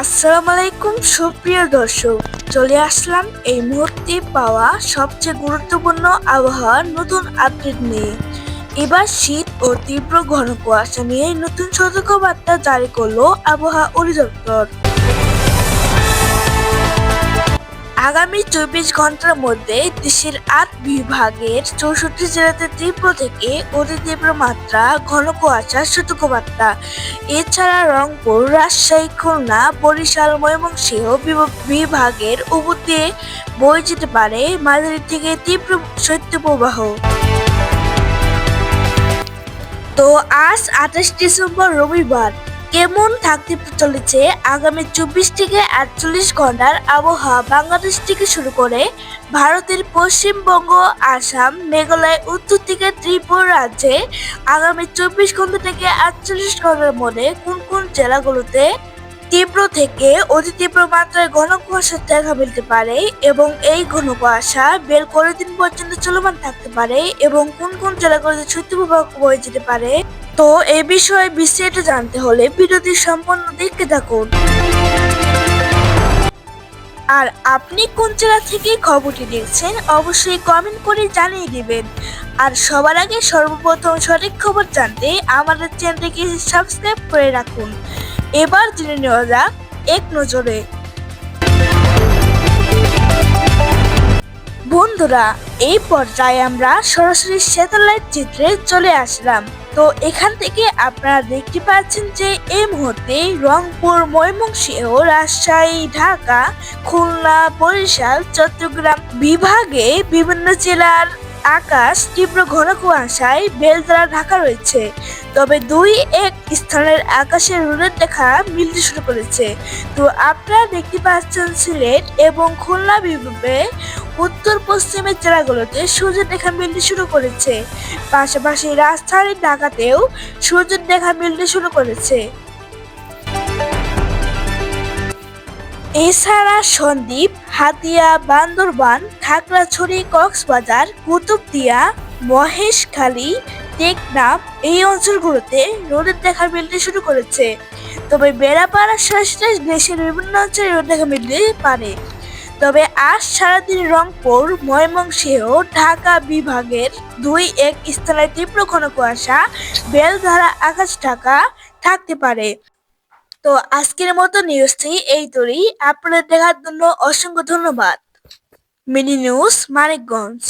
আসসালামু আলাইকুম সুপ্রিয় দর্শক। চলে আসলাম এই মুহূর্তে পাওয়া সবচেয়ে গুরুত্বপূর্ণ আবহাওয়ার নতুন আপডেট নিয়ে। এবার শীত ও তীব্র ঘন কুয়াশা নিয়ে নতুন সতর্কবার্তা জারি করল আবহাওয়া অধিদপ্তর। আগামী চব্বিশ ঘণ্টার মধ্যে দেশের আট বিভাগের চৌষট্টি জেলাতে তীব্র থেকে অতি তীব্র মাত্রা ঘন কুয়াশার সতর্কবার্তা এছাড়া রংপুর, রাজশাহী, খুলনা, বরিশাল, ময়মনসিংহ বিভ- বিভাগের দিয়ে বয়ে যেতে পারে মাঝারি থেকে তীব্র শৈত্যপ্রবাহ। তো আজ আঠাশ ডিসেম্বর রবিবার কেমন থাকতে চলেছে, আগামী চব্বিশ থেকে আটচল্লিশ ঘণ্টার আবহাওয়া বাংলাদেশ থেকে শুরু করে ভারতের পশ্চিমবঙ্গ, আসাম, মেঘালয়, উত্তর থেকে ত্রিপুরা রাজ্যে আগামী চব্বিশ ঘণ্টা থেকে আটচল্লিশ ঘণ্টার মধ্যে কোন কোন জেলাগুলোতে তীব্র থেকে অতি তীব্র মাত্রায় ঘন কুয়াশা দেখা মিলতে পারে এবং এই ঘন কুয়াশা বের করে দিন পর্যন্ত চলমান থাকতে পারে এবং কোন কোন জেলাগুলোতে শৈত্যপ্রবাহ বয়ে যেতে পারে তো এ বিষয়ে বিস্তারিত জানতে হলে ভিডিওটি সম্পূর্ণ দেখতে থাকুন। আর আপনি কোন জেলা থেকে খবরটি দেখছেন, অবশ্যই কমেন্ট করে জানিয়ে দিবেন। আর সবার আগে সর্বপ্রথম সঠিক খবর জানতে আমাদের চ্যানেলটিকে সাবস্ক্রাইব করে রাখুন। এবার জেনে নেওয়া যাক এক নজরে। বন্ধুরা, এই পর্যায়ে আমরা সরাসরি স্যাটেলাইট চিত্রে চলে আসলাম। তো এখান থেকে আপনারা দেখতে পাচ্ছেন যে এই মুহূর্তে রংপুর, ময়মনসিংহ, রাজশাহী, ঢাকা, খুলনা, বরিশাল, চট্টগ্রাম বিভাগে বিভিন্ন জেলার আকাশ তীব্র ঘন কুয়াশায় বেলতলা, ঢাকা রয়েছে। তবে দুই এক স্থানের আকাশের রোদের দেখা মিলতে শুরু করেছে। তো আপনারা দেখতে পাচ্ছেন সিলেট এবং খুলনা বিভাগে উত্তর পশ্চিমের জেলাগুলোতে সূর্যের মিলতে শুরু করেছে। পাশাপাশি রাজধানী ঢাকাতেও সূর্যের মিলতে শুরু করেছে। এছাড়া সন্দ্বীপ হাতিয়া, বান্দরবান, খাগড়াছড়ি, কক্সবাজার, কুতুবদিয়া, মহেশখালী, টেকনাফ এই অঞ্চলগুলোতে রোদের দেখা মিলতে শুরু করেছে। তবে বেড়াপাড়ার সাথে দেশের বিভিন্ন অঞ্চলে রোদ দেখা মিলতে পারে। তবে আজ সারাদিন রংপুর, ময়মনসিংহ, ঢাকা বিভাগের দুই এক স্থানে তীব্র ঘন কুয়াশা বেলধারা আকাশ ঢাকা থাকতে পারে। তো আজকের মতো নিউজটি এই তরি আপনাদের দেখার জন্য অসংখ্য ধন্যবাদ। Mini news, Manikganj.